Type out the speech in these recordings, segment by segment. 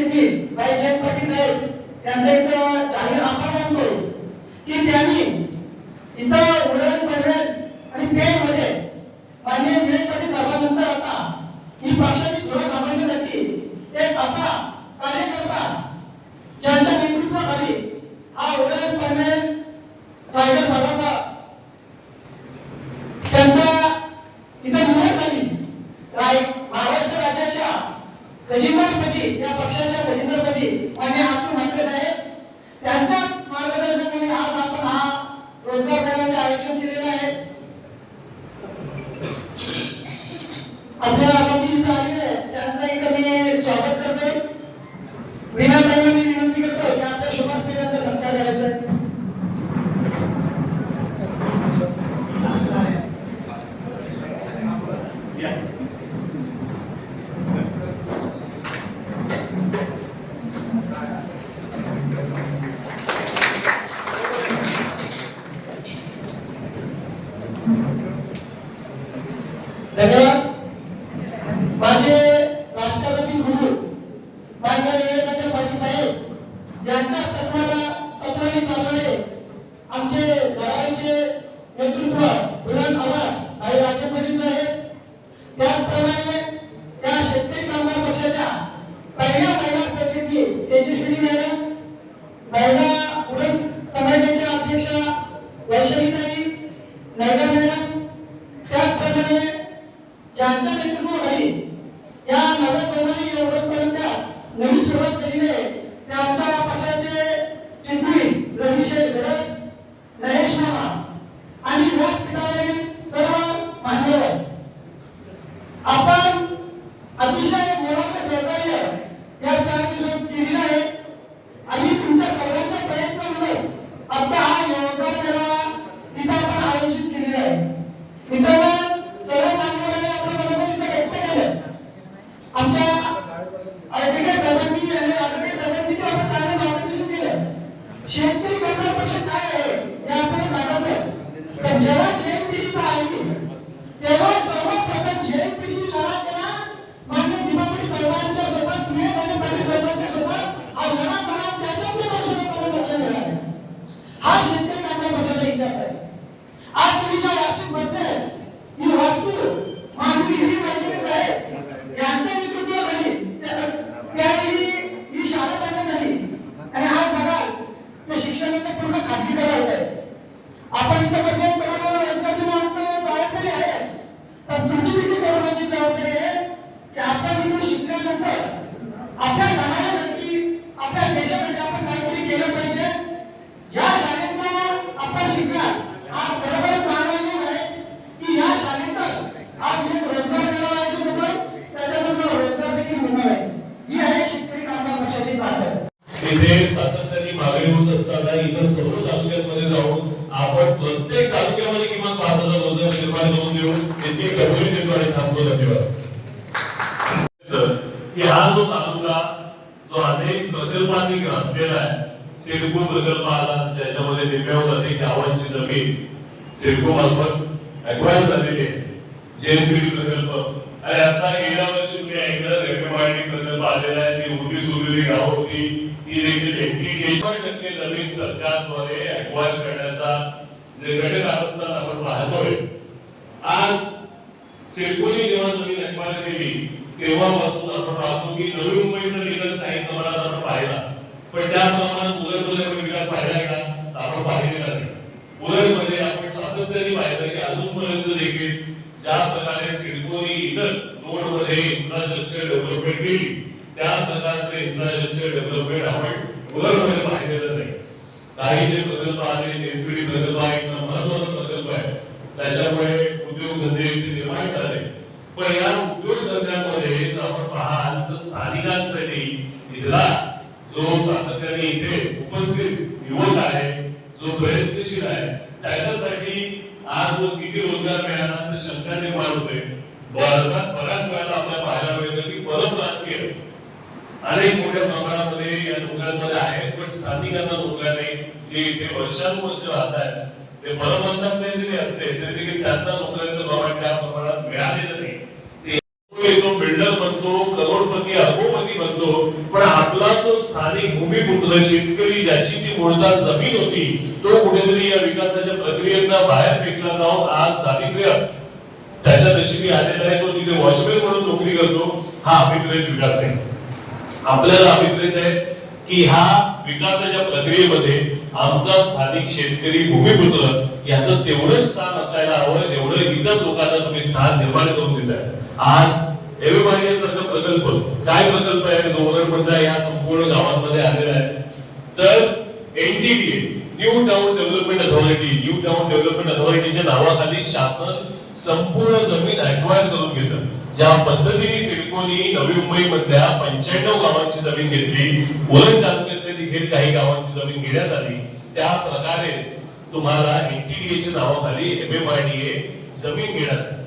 सरचिटणीस भाई जयंत पाटील साहेब त्यांचा इथं जाहीर आभार मानतो. की त्यांनी इथं उरण पनवेल आणि पेणमध्ये माननीय विवेक पाटील साहेबांनंतर आता ही पक्षाची धुरा थांबवण्यासाठी एक असा कार्यकर्ता ज्यांच्या नेतृत्वाखाली हा उरण पनवेल रायगड भागाचा त्यांचा इथं निवड झाली राय महाराष्ट्र राज्याच्या खजिनदारपदी या पक्षाच्या खजिनदारपदी मान्य अतुल म्हात्रे साहेब त्यांच्या मार्गदर्शनाखाली आज आपण हा रोजगार मेळाव्याचे आयोजन केलेलं आहे आपल्या आगामी आहे. आलेले आहेत, त्यांचं इथं मी स्वागत करतोय. विनंती इथे सातत्याने मागणी होत असताना इतर सर्व तालुक्यांमध्ये जाऊन आपण प्रत्येक तालुक्यामध्ये किमान पाच हजार रोजगार निर्माण करून देऊ. इतकी कबुली देतो आणि थांबतो. धन्यवाद. की हा जो तालुका जो अनेक प्रकल्पांनी ग्रासलेला आहे सिडको प्रकल्प आला ज्याच्यामध्ये निम्म्याहून अधिक गावांची जमीन सिडको मार्फत अक्वायर झालेली आहे. जेएनपीडी प्रकल्प. आणि आता गेल्या वर्षी मी ऐकलं रेल्वे प्रकल्प आलेला आहे. ती उभी सुरलेली गावं होती. ती टक्के जमीन सरकारद्वारे अक्वायर करण्याचा जे घटक घटनास्थान आपण पाहतोय. आज सिडकोनी जेव्हा जमीन अक्वायर केली तेव्हापासून आपण पाहतो की नवी मुंबईचा विकास काही प्रमाणात आपण पाहिला. पण त्या प्रमाणात उदरमध्ये आपण विकास पाहिला का? आपण पाहिलेला नाही. उलटमध्ये आपण सातत्याने पाहिलं की अजूनपर्यंत देखील ज्या प्रकारे सिडकोनी इतर रोडमध्ये इन्फ्रास्ट्रक्चर डेव्हलपमेंट केली त्या प्रकारचे इन्फ्रास्ट्रक्चर डेव्हलपमेंट आपण पूर्णपणे पाहिलेलं नाही. काही जे प्रकल्प आले एमपीडी प्रकल्प हा एक महत्त्वाचा प्रकल्प आहे. त्याच्यामुळे उद्योगधंदे इथे निर्माण झाले. पण या उद्योगधंद्यांमध्ये जर आपण पाहाल तर स्थानिकांसाठी इथला जो सातत्याने इथे उपस्थित युवक आहे जो प्रयत्नशील आहे त्याच्यासाठी आज जो किती रोजगार मिळाला तर शंका निर्माण होते बऱ्याच बऱ्याच वेळेला आपल्याला पाहायला मिळतं की परत राजकीय अनेक मोठ्या प्रमाणामध्ये या नोकऱ्यांमध्ये आहेत पण स्थानिकांना नोकऱ्या नाही जे इथे वर्षानुवर्ष राहत आहेत ते परमंडपने जरी असते तरी देखील त्यांना नोकऱ्यांचं प्रमाण त्या प्रमाणात मिळालेलं नाही. बिल्डर बनतो करोडपती अरबोपती बनतो पण आपला तो स्थानिक भूमिपुत्र शेतकरी ज्याची ती मूळता जमीन होती तो कुठेतरी या विकासाच्या प्रक्रियेला बाहेर फेकला जाऊन आज दारिद्र्य त्याच्या नशिबी आलेला आहे तो तिथे वॉचमॅन म्हणून नोकरी करतो हा अभिप्रेत विकास आहे. आपल्याला अभिप्रेत आहे की ह्या विकासाच्या प्रक्रियेमध्ये आमचा स्थानिक शेतकरी भूमिपुत्र याचं तेवढं स्थान असायला हवं जेवढं इतर लोकांना तुम्ही स्थान निर्माण करून देताय आज एव्हमायने सारखा प्रकल्प काय प्रकल्प आहे? जो उरणमधला या संपूर्ण गावांमध्ये आलेला आहे. तर NDDA new town development authority new town development अथॉरिटीच्या नावाखाली शासन संपूर्ण जमीन अक्वायर करून घेतं. ज्या पद्धतीने सिडकोनी नवी मुंबई मधल्या पंच्याण्णव गावांची जमीन घेतली उरण तालुक्यातल्या देखील काही गावांची जमीन घेण्यात आली त्या प्रकारेच तुम्हाला एनटीडीएच्या नावाखाली एमएमआयडीए जमीन घेण्यात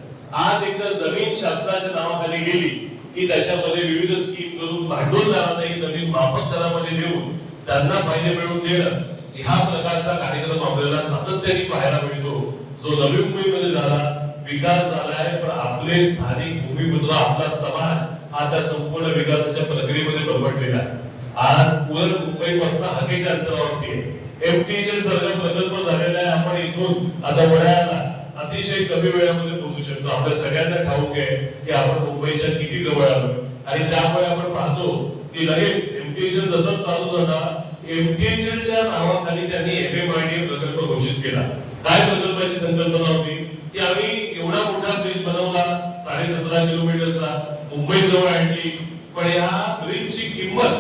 आज एकदा जमीन शासनाच्या नावाखाली गेली की त्याच्यामध्ये विविध स्कीम करून भांडवलदारांना ही जमीन माफक दरामध्ये देऊन त्यांना फायदे मिळवून देणं ह्या प्रकारचा कार्यक्रम आपल्याला सातत्याने पाहायला मिळतो. जो नवी मुंबईमध्ये झाला विकास झालाय पण आपले स्थानिक भूमिपुत्र आपला समाज हा त्या संपूर्ण विकासाच्या प्रक्रियेमध्ये बरबटलेला आहे. आज उरण मुंबई पासून हाकेच्या अंतरावरती आहे. एमटीचे सारखा प्रकल्प झालेला आहे. आपण इथून आता वड्याला अतिशय कमी वेळामध्ये पोहोचू शकतो. आपल्या सगळ्यांना ठाऊक आहे की आपण मुंबईच्या किती जवळ आलो. आणि त्यामुळे आपण पाहतो की लगेच एमटीएचएल जसं चालू झाला एमटीएचएलच्या नावाखाली त्यांनी एमएमआयडी प्रकल्प घोषित केला. काय प्रकल्पाची संकल्पना होती? की आम्ही एवढा मोठा ब्रिज बनवला साडे सतरा किलोमीटरचा मुंबई जवळ आणली. पण या ब्रिजची किंमत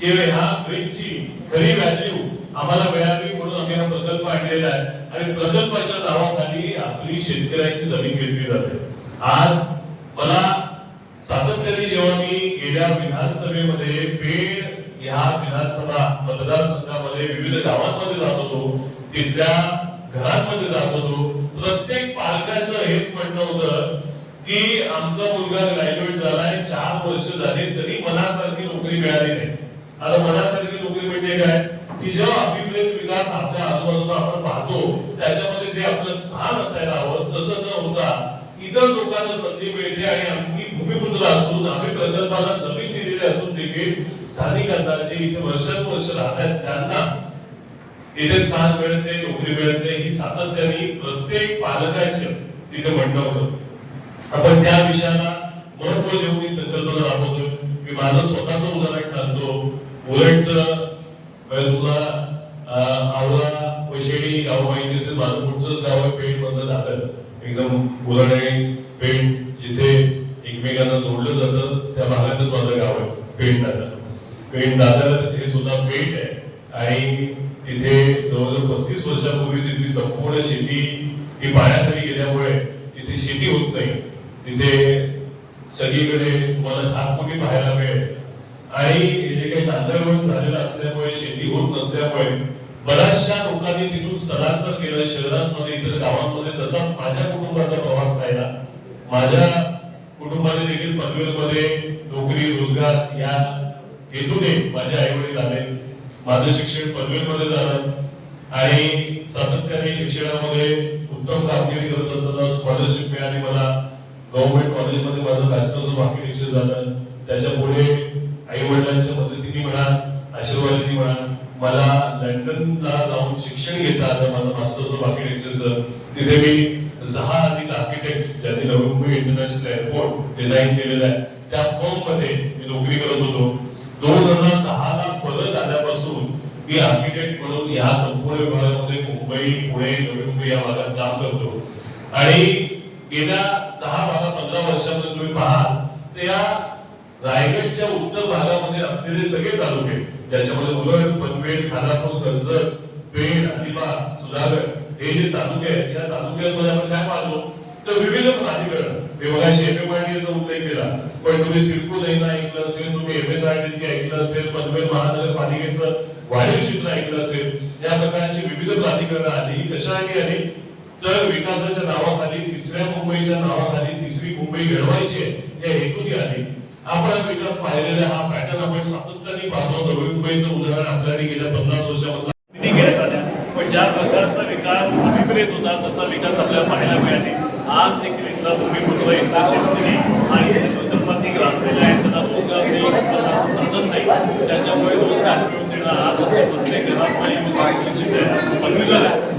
किंवा ह्या ब्रिजची खरी व्हॅल्यू आम्हाला मिळावी म्हणून आम्ही हा प्रकल्प आणलेला आहे. आणि प्रकल्पाच्या नावाखाली आपली शेतकऱ्यांची जमीन घेतली जाते. आज मला सातत्याने जेव्हा मी गेल्या विधानसभेमध्ये पेड या विधानसभा मतदारसंघामध्ये विविध गावांमध्ये जात होतो तिथल्या घरांमध्ये जात होतो प्रत्येक पालकाचं हेच म्हणणं होतं की आमचा मुलगा ग्रॅज्युएट झालाय चार वर्ष झाले तरी मनासारखी नोकरी मिळाली नाही. आता मनासारखी नोकरी म्हणजे काय? की जेव्हा अभिप्रेत विकास आपल्या आजूबाजूला आपण पाहतो त्याच्यामध्ये जे आपलं स्थान असायला हवं तसं न होता इतर लोकांना संधी मिळते आणि आम्ही भूमिपुत्र असून आम्ही प्रकल्पाला जमीन दिलेली असून देखील स्थानिकांना जे इथे वर्षानुवर्ष राहतात. त्यांना इथे स्थान मिळत नाही नोकरी मिळत नाही ही सातत्याने प्रत्येक पालकाचं तिथे म्हणणं होतं. आपण त्या विषयाला महत्त्व देऊन ही संकल्पना राबवतोय. मी माझं स्वतःच उदाहरण सांगतो. उलटचं तिथली शेती ही पाण्याखाली गेल्यामुळे तिथे शेती होत नाही. तिथे सगळीकडे तुम्हाला खातमुठी पाहायला मिळेल. आणि जे काही तांदळवण झालेलं असल्यामुळे शेती होत नसल्यामुळे बऱ्याचशा लोकांनी तिथून स्थलांतर केलं शहरांमध्ये इतर गावांमध्ये तसा माझ्या कुटुंबाचा प्रवास राहिला. माझ्या कुटुंबाने देखील पनवेलमध्ये नोकरी रोजगार या हेतूने माझे आई वडील आले. माझं शिक्षण पनवेलमध्ये झालं. आणि सातत्याने शिक्षणामध्ये उत्तम कामगिरी करत असताना स्कॉलरशिप मिळाली मला. गव्हर्नमेंट कॉलेजमध्ये माझं बॅचलर्स बाकी आर्किटेक्चर झालं. त्याच्या पुढे आई वडिलांच्या मदतीने म्हणा आशीर्वादाने म्हणा मला लंडनला जाऊन शिक्षण घेता आलं माझं मास्टर्स ऑफ आर्किटेक्चरचं तिथे मी सहा अधिक आर्किटेक्ट ज्यांनी Navi Mumbai international airport design केलेलं आहे त्या फॉर्ममध्ये मी नोकरी करत होतो. दोन हजार मी आर्किटेक्ट म्हणून या संपूर्ण विभागामध्ये मुंबई पुणे नवी मुंबई या भागात काम करतो. आणि गेल्या दहा बारा पंधरा वर्षामध्ये तुम्ही पाहाल तर या रायगडच्या उत्तर भागामध्ये असलेले सगळे तालुके ज्याच्यामध्ये उलट पनवेल खानापूर कर्जत पेण अलिबाग सुधागड हे जे तालुके आहेत या तालुक्यांमध्ये आपण काय पाहतो? तर विविध प्राधिकरण मी बघा शेपेमाडीचा उल्लेख केला. पण तुम्ही सिडको दैना ऐकलं असेल तुम्ही M S I D C ऐकलं असेल पनवेल महानगरपालिकेचं वाढीव क्षेत्र ऐकलं असेल या प्रकारची विविध प्राधिकरणं आली कशासाठी आली? तर विकासाच्या नावाखाली तिसऱ्या मुंबईच्या नावाखाली तिसरी मुंबई घडवायची आहे या हेतूने आली. आपण हा विकास पाहिलेला हा पॅटर्न आपण सातत्याने पाहतो नवी मुंबईचं उदाहरण आपल्याकडे गेल्या पन्नास वर्षामध्ये घेण्यात आल्या. पण ज्या प्रकारचा विकास अभिप्रेत होता तसा विकास आपल्याला पाहायला मिळाले आज देखील इथला भूमिपुत्र इथला शेतकरी आणि संपत्ती ग्रासलेला आहे त्यांना रोजगार समजत नाही. त्याच्यामुळे रोजगार मिळून देणं आज प्रत्येक घरात नाही पदवीधर आहे